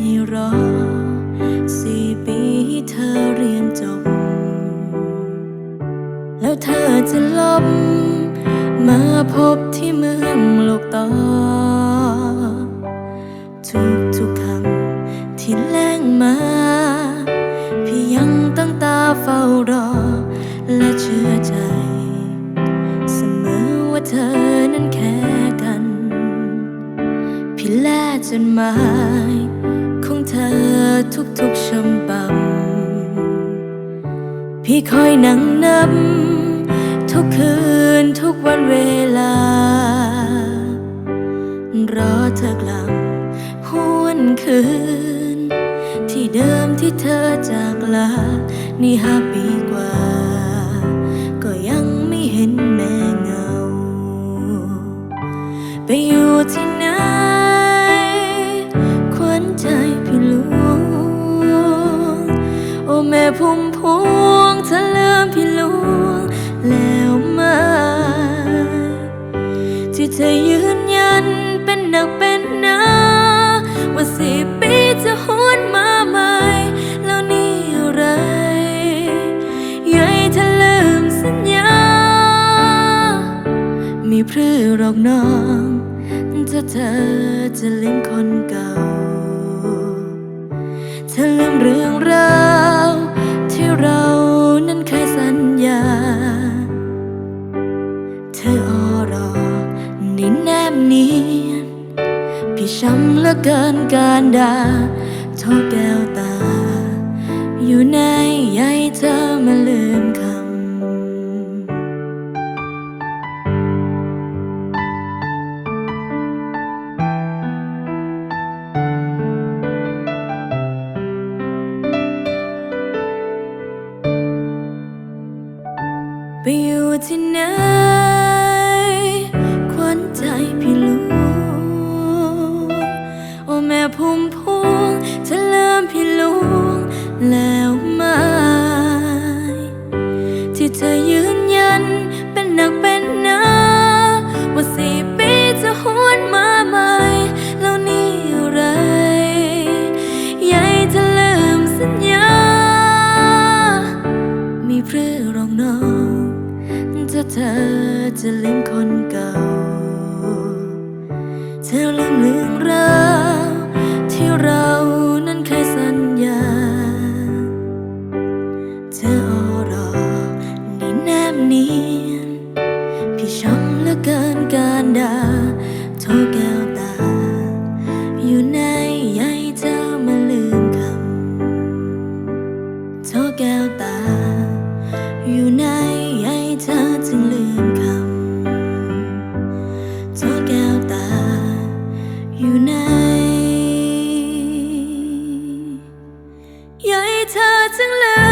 ให้รอสี่ปีให้เธอเรียนจบ แล้วเธอจะลบมาพบที่เมืองโลกต่อ ทุกทุกคำที่แล้งมา พี่ยังตั้งตาเฝ้ารอ และเชื่อใจ เสมอว่าเธอนั้นแค่กัน พี่แลจนหมา ของเธอทุกๆชำปำพี่คอยนั่งนับทุกคืนทุกวันเวลา รอเธอกลับหวนคืน ที่เดิมที่เธอจากลา นี่ห้าปีกว่า ก็ยังไม่เห็นแม่เงา ไปอยู่ที่ไหน พุ่มพวงเธอลืมพี่หลวงแล้วไหมา ที่เธอยืนยันเป็นหนักเป็นหนาว่าสี่ปีจะหวนมาใหม่แล้วนี่อะไรยายเธอลืมสัญญา มีพรือหรอกน้องถ้าเธอจะลืมคนเก่า เธอลืมเรื่องราว อออรอนี่แนบเนียน พี่ช้ำเหลือเกินการด่าทษแก้วตา อยู่ในใยเธอมาลืมคำไปอยู่ที่ไหน ใจพี่ลวงโอ้แม่พุ่มพวงเธอเริ่มพี่ลวงแล้วไหมที่เธอยืนยันเป็นหนักเป็นหนาว่าสี่ปีจะหวนมาใหม่แล้วนี่อะไรยายเธอลืมสัญญา มีพรือรอกน้องถ้าเธอจะลืมคนเก่า อลืมเรื่องราวที่เรานั้นเคยสัญญา เธอรอนี่แนบนียนพี่ช้ำเหลือเกินการด่าโทษแก้วตา อยู่ในใยเธอมาลืมคำโทษแก้วตา อยู่ในใยเธอจึงลืมคำโทษแก้ อยู่ในใยเธอจังเลย